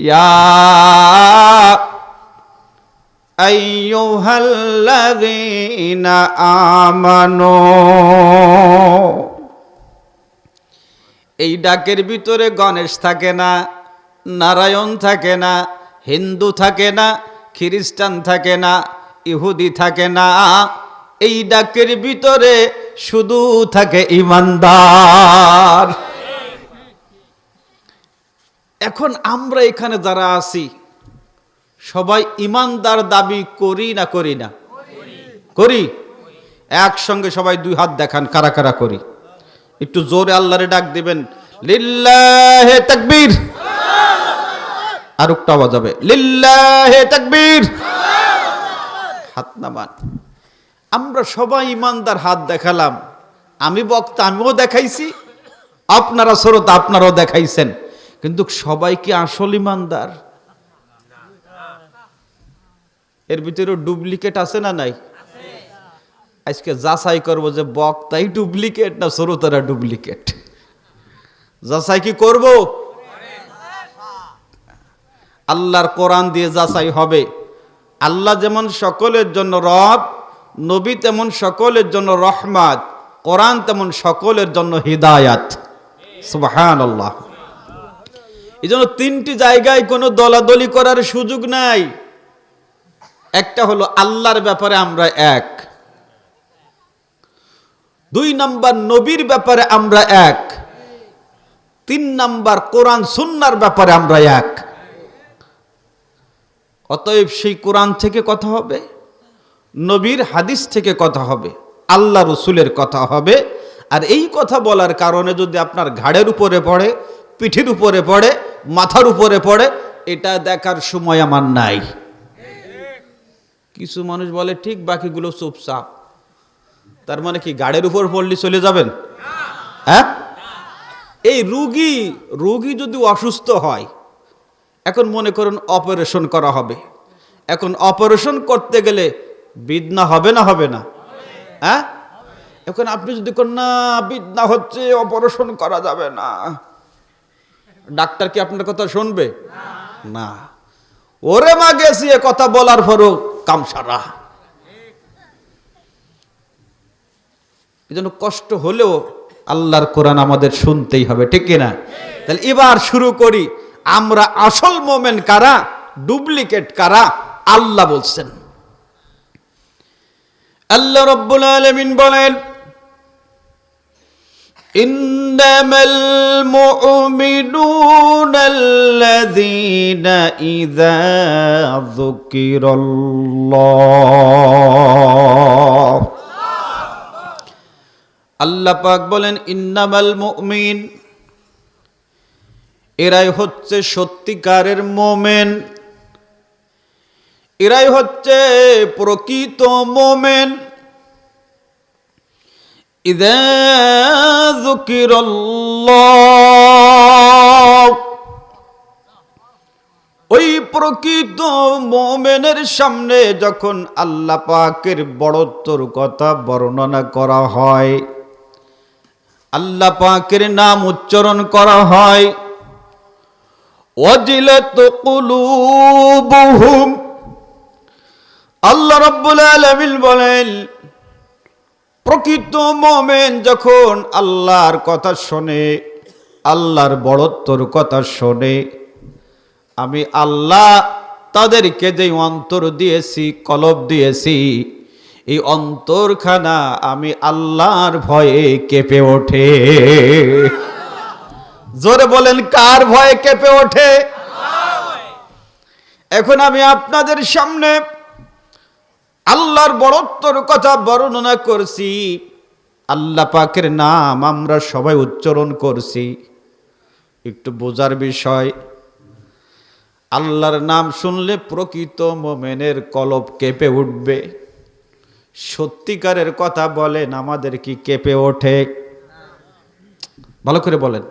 يا أيها الذين آمنوا এই ডাকের ভিতরে গণেশ থাকে না নারায়ণ থাকে না হিন্দু থাকে না খ্রিস্টান থাকে না ইহুদি থাকে না এই ডাকের ভিতরে শুধু থাকে ইমানদার এখন আমরা এখানে যারা আছি, সবাই ইমানদার দাবি করি না করি না? করি। একসঙ্গে সবাই দুই হাত দেখান, কারা কারা করি? একটু জোরে আল্লাহরে ডাক দিবেন, লিল্লাহে তাকবীর। আর একটা আওয়াজ হবে, লিল্লাহে তাকবীর। হাত নামান। আমরা সবাই ইমানদার হাত দেখালাম। আমি বক্তা, আমিও দেখাইছি। আপনারা শ্রোতা আপনারাও দেখাইছেন। কিন্তু সবাই কি আসল ইমানদার? এর ভিতরে ডুপ্লিকেট আছে না নাই? আজকে যাচাই করব যে বক্তাই ডুপ্লিকেট না শ্রোতারা ডুপ্লিকেট? যাচাই কি করব? আল্লাহর কোরআন দিয়ে যাচাই হবে। আল্লাহ যেমন সকলের জন্য রব, নবী তেমন সকলের জন্য রহমাত, কোরআন তেমন সকলের জন্য হিদায়াত। সুবাহান আল্লাহ এই জন্য তিনটি জায়গায় কোনো দলাদলি করার সুযোগ নাই। একটা হলো আল্লাহর ব্যাপারে আমরা এক। দুই নাম্বার নবীর ব্যাপারে আমরা এক। তিন নাম্বার কোরআন সুন্নার ব্যাপারে আমরা এক। অতএব সেই কোরআন থেকে কথা হবে, নবীর হাদিস থেকে কথা হবে, আল্লাহ রসুলের কথা হবে। আর এই কথা বলার কারণে যদি আপনার ঘাড়ের উপরে পড়ে, পিঠের উপরে পড়ে মাথার উপরে পড়ে, এটা দেখার সময় আমার নাই। কিছু মানুষ বলে, ঠিক, বাকিগুলো চুপচাপ। তার মানে কি, গাড়ির উপর পড়লে চলে যাবেন? হ্যাঁ? এই রুগী রুগী যদি অসুস্থ হয়, এখন মনে করুন অপারেশন করা হবে। এখন অপারেশন করতে গেলে বিদনা হবে না হবে না? হ্যাঁ? এখন আপনি যদি কোন না বিদনা হচ্ছে, অপারেশন করা যাবে না। ডাক্তার কি আপনার কথা শুনবে? না। ওরে মা গেছি, এ কথা বলার পরও কামসারা। এই জন্য কষ্ট হলেও আল্লাহর কোরআন আমাদের শুনতেই হবে, ঠিক কিনা? তাহলে এবার শুরু করি। আমরা আসল মোমেন কারা? ডুপ্লিকেট কারা? আল্লাহ বলছেন। আল্লাহ রব্বুল আলমিন বলেন إنما المؤمنون الذين إذا ذكر الله আল্লাহ পাক বলেন ইন্নামাল মুমিন এরাই হচ্ছে সত্যিকারের মোমেন এরাই হচ্ছে প্রকৃত মোমেন ইদা যুকিরাল্লাহ। ওই প্রকৃত মোমেনের সামনে যখন আল্লাহ পাকের বড়ত্বর কথা বর্ণনা করা হয়, আল্লাহ পাকের নাম উচ্চারণ করা হয় আল্লাহ রাব্বুল আলামিন বলেন প্রকৃত মোমেন যখন আল্লাহর কথা শোনে, আল্লাহর বড়ত্বর কথা শোনে, আমি আল্লাহ তাদেরকে যে অন্তর দিয়েছি, কলব দিয়েছি, এই অন্তরখানা আমি আল্লাহর ভয়ে কেঁপে ওঠে। জোরে বলেন, কার ভয়ে কেঁপে ওঠে? এখন আমি আপনাদের সামনে আল্লাহর বড়ত্বর কথা বর্ণনা করছি। আল্লাহ পাকের নাম আমরা সবাই উচ্চারণ করছি। একটু বোঝার বিষয়, আল্লাহর নাম শুনলে প্রকৃত মোমেনের কলব কেঁপে উঠবে। সত্যিকারের কথা বলেন, আমাদের কি কেঁপে ওঠে? ভালো করে বলেন।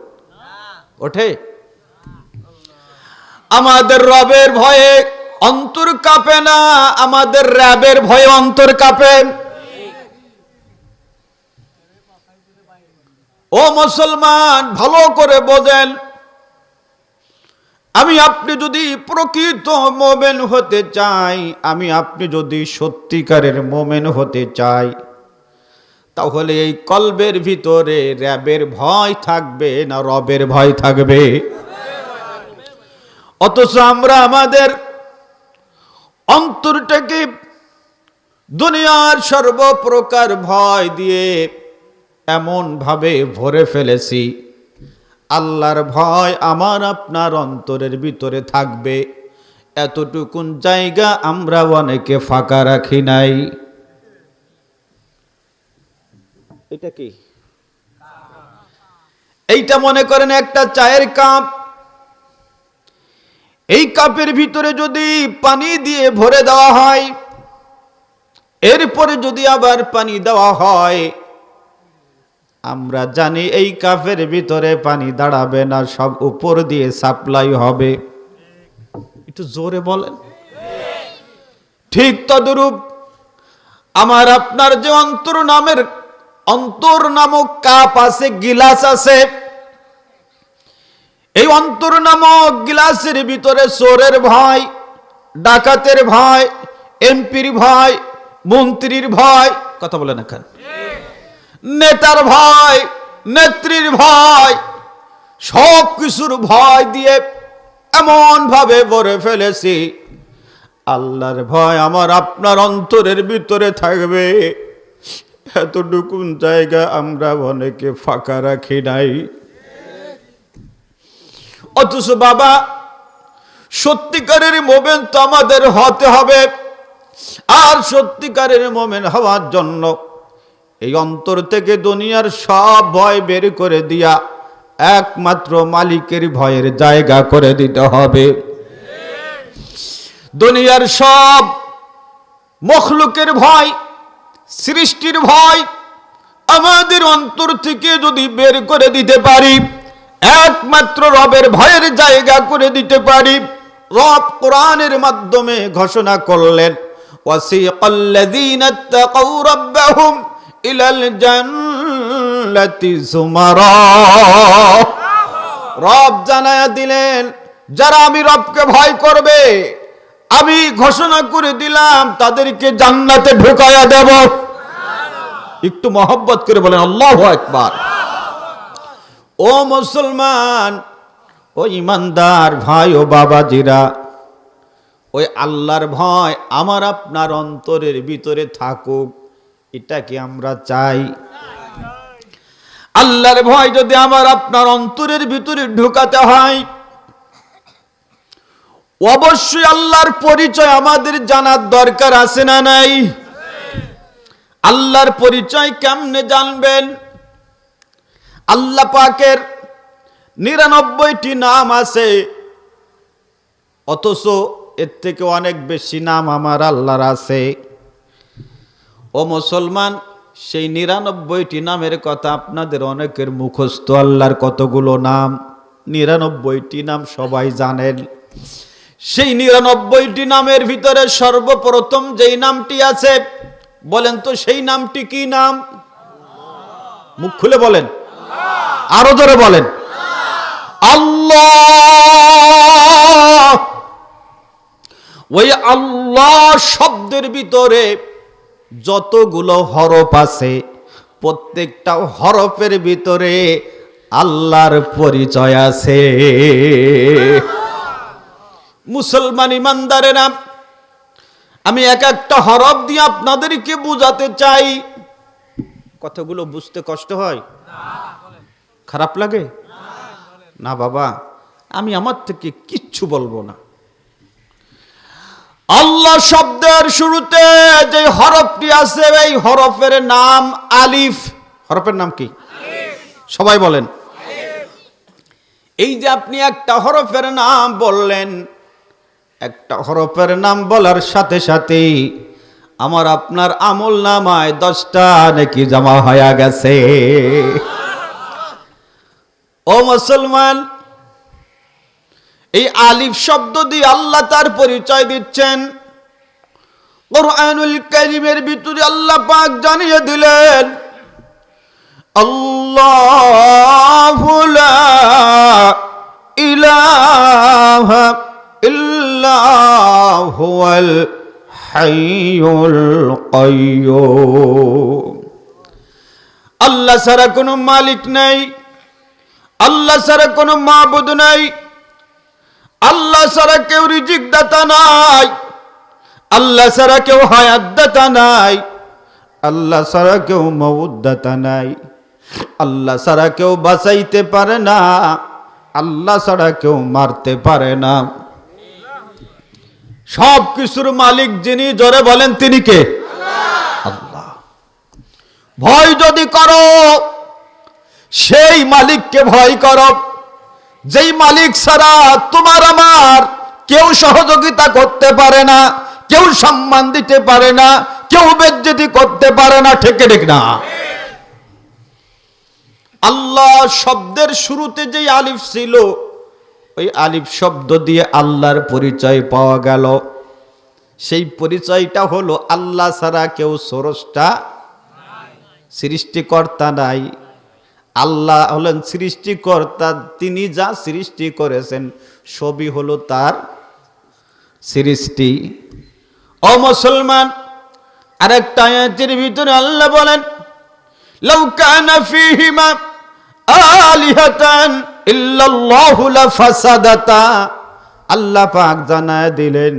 ওঠে? আমাদের রবের ভয়ে অন্তর কাঁপে না, আমাদের র্যাবের ভয়ে অন্তর কাঁপে। ও মুসলমান, ভালো করে বোঝেন। আমি আপনি যদি প্রকৃত মোমেন হতে চাই, আমি আপনি যদি সত্যিকারের মোমেন হতে চাই, তাহলে এই কলবের ভিতরে র্যাবের ভয় থাকবে না রবের ভয় থাকবে? অথচ আমরা আমাদের অন্তরটাকে দুনিয়ার সর্বপ্রকার ভয় দিয়ে এমন ভাবে ভরে ফেলেছি। আল্লাহর ভয় আমার আপনার অন্তরের ভিতরে থাকবে। এতটুকুন জায়গা আমরা অনেকে ফাঁকা রাখি নাই। এটা কি? এইটা মনে করেন একটা চায়ের কাপ। এই কাপের ভিতরে যদি পানি দিয়ে ভরে দেওয়া হয়, এরপরে যদি আবার পানি দেওয়া হয়, আমরা জানি এই কাপের ভিতরে পানি দাঁড়াবে না, সব উপর দিয়ে সাপ্লাই হবে। একটু জোরে বলেন। ঠিক তদরূপ আমার আপনার যে অন্তর নামের, অন্তর নামক কাপ আছে, গিলাস আছে এই অন্তর নামক গিলাসের ভিতরে চোরের ভয়, ডাকাতের ভয়, এমপির ভয়, মন্ত্রীর ভয়, কথা বলে না খান নেতার ভয়, নেত্রীর ভয়, সব কিছুর ভয় দিয়ে এমন ভাবে ভরে ফেলেছি। আল্লাহর ভয় আমার আপনার অন্তরের ভিতরে থাকবে। এতটুকুন জায়গা আমরা অনেকে ফাঁকা রাখি নাই। অথচ বাবা, সত্যিকারের মোমেন তো আমাদের হতে হবে। আর সত্যিকারের মোমেন হওয়ার জন্য এই অন্তর থেকে দুনিয়ার সব ভয় বের করে দিয়া একমাত্র মালিকের ভয়ের জায়গা করে দিতে হবে। দুনিয়ার সব মখলুকের ভয়, সৃষ্টির ভয় আমাদের অন্তর থেকে যদি বের করে দিতে পারি একমাত্র রবের ভয়ের জায়গা করে দিতে পারি। রব কোরআনের মাধ্যমে ঘোষণা করলেন রব জানায়া দিলেন, যারা আমি রবকে ভয় করবে, আমি ঘোষণা করে দিলাম, তাদেরকে জান্নাতে ঢুকায়া দেব। একটু মহব্বত করে বলেন, আল্লাহ একবার ও মুসলমান, ও ইমানদার ভাই ও বাবাজিরা, ওই আল্লাহর ভয় আমার আপনার অন্তরের ভিতরে থাকুক, এটা কি আমরা চাই? আল্লাহর ভয় যদি আমার আপনার অন্তরের ভিতরে ঢুকাতে হয়, অবশ্যই আল্লাহর পরিচয় আমাদের জানার দরকার আছে না নাই? আল্লাহর পরিচয় কেমনে জানবেন? আল্লাহ পাকের নিরানব্বইটি নাম আছে। অথচ এর থেকে অনেক বেশি নাম আমার আল্লাহর আছে। ও মুসলমান, সেই নিরানব্বইটি নামের কথা আপনাদের অনেকের মুখস্থ আল্লাহর কতগুলো নাম? নিরানব্বইটি নাম সবাই জানেন। সেই নিরানব্বইটি নামের ভিতরে সর্বপ্রথম যেই নামটি আছে, বলেন তো সেই নামটি কি নাম? মুখ খুলে বলেন। আরও জোরে বলেন। আল্লাহ। ওই আল্লাহ শব্দের ভিতরে যতগুলো হরফ আছে, প্রত্যেকটা হরফের ভিতরে আল্লাহর পরিচয় আছে। মুসলমান ইমানদারেরা, আমি এক একটা হরফ দিয়ে আপনাদেরকে বুঝাতে চাই। কথাগুলো বুঝতে কষ্ট হয়? খারাপ লাগে? না বাবা, আমি আমার থেকে কিচ্ছু বলব না। আল্লাহ শব্দের শুরুতে যে হরফটি আছে, এই হরফের নাম আলিফ। হরফের নাম কি? সবাই বলেন। এই যে আপনি একটা হরফের নাম বললেন, একটা হরফের নাম বলার সাথে সাথেই আমার আপনার আমল নামায় দশটা নাকি জমা হয়ে গেছে। ও মুসলমান, এই আলিফ শব্দ দিয়ে আল্লাহ তার পরিচয় দিচ্ছেন। কোরআনুল কারিমের ভিতরে আল্লাহ পাক জানিয়ে দিলেন, আল্লাহ ইলাহা ইল্লাহুয়াল হাইয়ুল কাইয়ুম। আল্লাহ সারা কোনো মালিক নাই। আল্লাহ ছাড়া কোনো মাবুদ নাই। আল্লাহ ছাড়া কেউ রিজিক দাতা নাই। আল্লাহ ছাড়া কেউ হায়াত দাতা নাই। আল্লাহ ছাড়া কেউ মৌদ দাতা নাই। আল্লাহ ছাড়া কেউ বাঁচাইতে পারে না। আল্লাহ ছাড়া কেউ মারতে পারে না। সব কিছুর মালিক যিনি, জোরে বলেন তিনি কে? আল্লাহ। ভয় যদি করো সেই মালিককে ভয় করো। যেই মালিক ছাড়া তোমার আমার কেউ সহযোগিতা করতে পারে না, কেউ সম্মান দিতে পারে না, কেউ বেজ্জতি করতে পারে না, ঠিক ঠিক না? আল্লাহ শব্দের শুরুতে যেই আলিফ ছিল, ওই আলিফ শব্দ দিয়ে আল্লাহর পরিচয় পাওয়া গেল। সেই পরিচয়টা হলো আল্লাহ ছাড়া কেউ সরসটা সৃষ্টিকর্তা নাই। আল্লাহ হলেন সৃষ্টিকর্তা, তিনি যা সৃষ্টি করেছেন, সবই হলো তার সৃষ্টি। ও মুসলমান, আরেকটা আয়াতের ভিতরে আল্লাহ বলেন, লাউ কানা ফীহিমা আলিহাতান ইল্লাল্লাহু লাফাসাদাতা। আল্লাহ পাক জানায় দিলেন,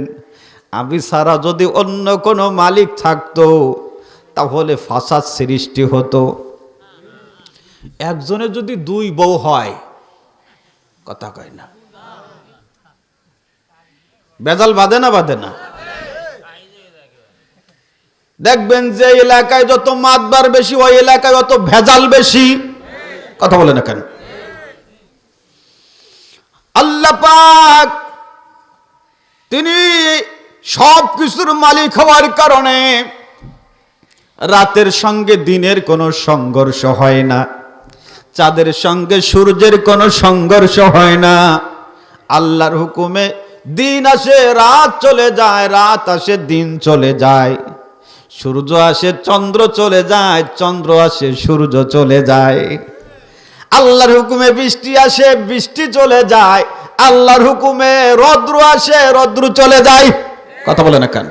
আমি সারা যদি অন্য কোনো মালিক থাকতো, তাহলে ফাসাদ সৃষ্টি হতো। একজনের যদি দুই বউ হয়, কথা কয় না। বেজাল বাঁধে না বাঁধে না। দেখবেন যে এলাকায় যত মাতবার বেশি, ওই এলাকায় অত ভেজাল বেশি। কথা বলে না কেন? আল্লাহ পাক তিনি সব কিছুর মালিক হওয়ার কারণে রাতের সঙ্গে দিনের কোনো সংঘর্ষ হয় না। চাঁদের সঙ্গে সূর্যের কোনো সংঘর্ষ হয় না। আল্লাহর হুকুমে দিন আসে, রাত চলে যায়, রাত আসে, দিন চলে যায়। সূর্য আসে, চন্দ্র চলে যায়, চন্দ্র আসে, সূর্য চলে যায়। আল্লাহর হুকুমে বৃষ্টি আসে, বৃষ্টি চলে যায়। আল্লাহর হুকুমে রৌদ্র আসে, রৌদ্র চলে যায়। কথা বলে না কেন?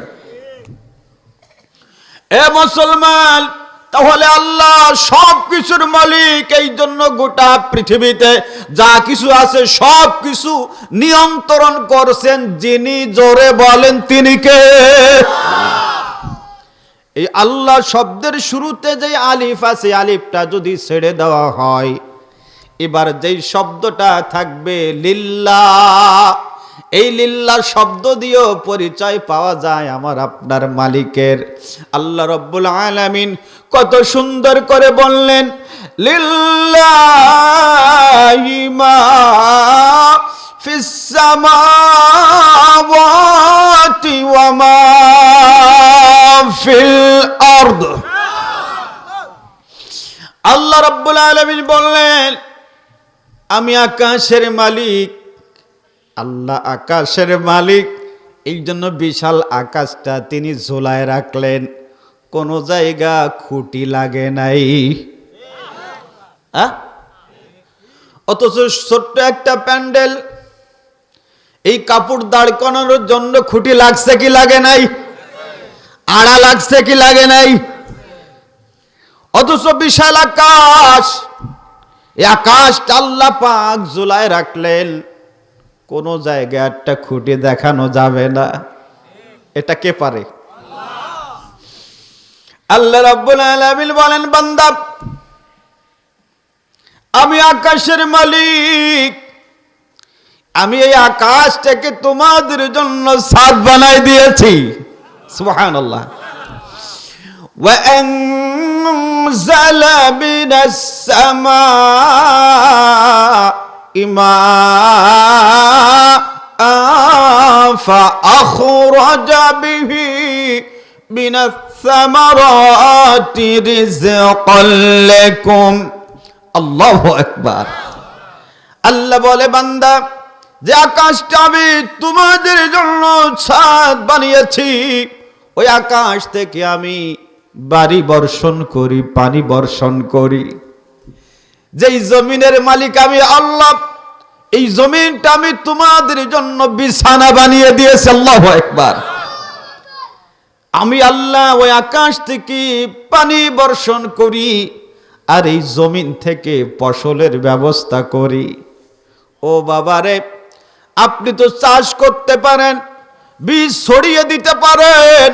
এ মুসলমান তাহলে আল্লাহ সব কিছুর মালিক, এই জন্য গোটা পৃথিবীতে যা কিছু আছে সব কিছু নিয়ন্ত্রণ করছেন, যিনি জোরে বলেন তিনি কে? এই আল্লাহ শব্দের শুরুতে যে আলিফ আছে আলিফটা যদি ছেড়ে দেওয়া হয়, এবার যেই শব্দটা থাকবে লিল্লা। এই লিল্লা শব্দ দিয়েও পরিচয় পাওয়া যায় আমার আপনার মালিকের। আল্লাহ রব্বুল আলামিন কত সুন্দর করে বললেন ওয়া আল্লাহ রব্বুল আলামিন বললেন, আমি আকাশের মালিক আল্লাহ আকাশের মালিক। এই জন্য বিশাল আকাশটা তিনি ঝোলায় রাখলেন। কোনো জায়গা খুঁটি লাগে নাই? অথচ ছোট্ট একটা প্যান্ডেল। এই কাপড় দাঁড় করানোর জন্য খুঁটি লাগছে কি লাগে নাই? আড়া লাগছে কি লাগে নাই? অথচ বিশাল আকাশ। এই আকাশটা আল্লাহ পাক জুলায় রাখলেন। কোন জায়গায় একটা খুঁটি দেখানো যাবে না এটা কে পারে আল্লাহ রাব্বুল আলামিন বলেন বান্দা আমি আকাশের মালিক আমি এই আকাশটাকে তোমাদের জন্য সাদ বানাই দিয়েছি সুবহানাল্লাহ وأنزل من السماء ماء فأخرج به من الثمرات رزقا لكم الله أكبر আল্লাহ বলে বান্দা যে আকাশটা আমি তোমাদের জন্য ছাদ বানিয়েছি ওই আকাশ থেকে আমি বাড়ি বর্ষণ করি পানি বর্ষণ করি যেই জমিনের মালিক আমি আল্লাহ এই জমিনটা আমি তোমাদের জন্য বিছানা বানিয়ে দিয়েছি, আল্লাহ একবার আমি আল্লাহ ওই আকাশ থেকে পানি বর্ষণ করি আর এই জমিন থেকে ফসলের ব্যবস্থা করি। ও বাবারে, আপনি তো চাষ করতে পারেন, বীজ ছড়িয়ে দিতে পারেন,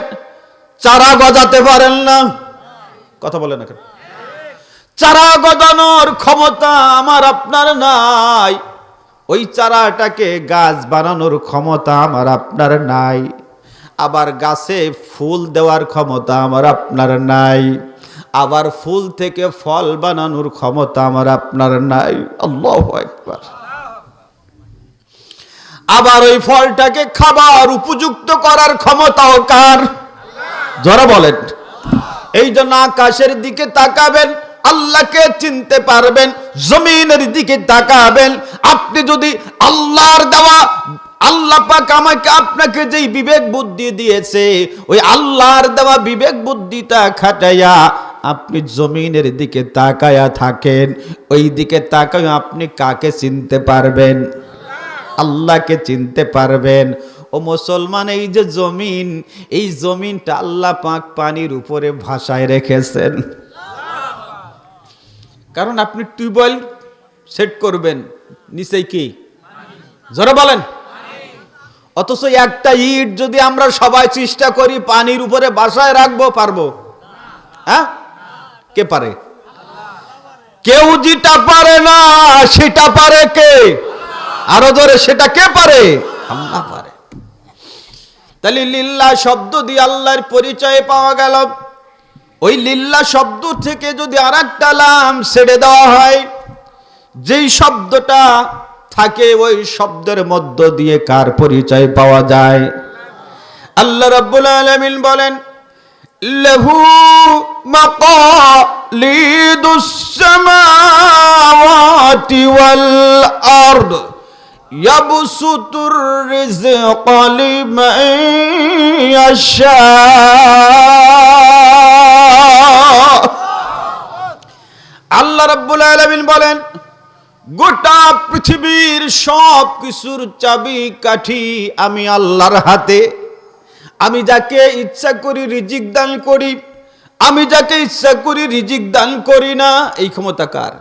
চারা গজাতে পারেন না। কথা বলেন না চারা গজানোর ক্ষমতা আমার আপনার নাই। ওই চারাটাকে গাছ বানানোর ক্ষমতা আমার আপনার নাই। আবার গাছে ফুল দেওয়ার ক্ষমতা আমার আপনার নাই। আবার ফুল থেকে ফল বানানোর ক্ষমতা আমার আপনার নাই। আল্লাহ একবার আবার ওই ফলটাকে খাবার উপযুক্ত করার ক্ষমতাও কার? যারা বলেন। এই জন্য আকাশের দিকে তাকাবেন আল্লাহকে চিনতে পারবেন, জমিনের দিকে তাকাবেন। আপনি যদি আল্লাহর দেওয়া, আল্লাহ পাক আমাকে আপনাকে যেই বিবেক বুদ্ধি দিয়েছে, ওই আল্লাহর দেওয়া বিবেক বুদ্ধিটা খাটাইয়া আপনি জমিনের দিকে তাকায়া থাকেন। ওই দিকে তাকায় আপনি কাকে চিনতে পারবেন? আল্লাহকে চিনতে পারবেন। ও মুসলমান, এই যে জমিন, এই জমিনটা আল্লাহ পাক পানির উপরে ভাষায় রেখেছেন। কারণ আপনি টিউবওয়েল সেট করবেন নিচেই কি? জোরে বলেন। অথচ একটা ইট যদি আমরা সবাই চেষ্টা করি পানির উপরে বাসায় রাখব, পারব? হ্যাঁ? কে পারে? কেউ যেটা পারে না, সেটা পারে কে? আরও ধরে সেটা কে পারে? পারে। তাহলে লিল্লা শব্দ দিয়ে আল্লাহর পরিচয় পাওয়া গেল। ওই লিল্লা শব্দ থেকে যদি আর একটা লাম ছেড়ে দেওয়া হয়, যেই শব্দটা থাকে ওই শব্দের মধ্য দিয়ে কার পরিচয় পাওয়া যায়? আল্লাহ রাব্বুল আলামিন বলেন, লাহু মাকালিদুস সামাওয়াতি ওয়াল আরদ, ইয়াবসুতুর ইয়াশা। আল্লাহ রাব্বুল আলামিন বলেন, গোটা পৃথিবীর সব কিছুর চাবি কাঠি আমি আল্লাহর হাতে। আমি যাকে ইচ্ছা করি রিজিক দান করি, আমি যাকে ইচ্ছা করি রিজিক দান করি না, এই ক্ষমতা কার?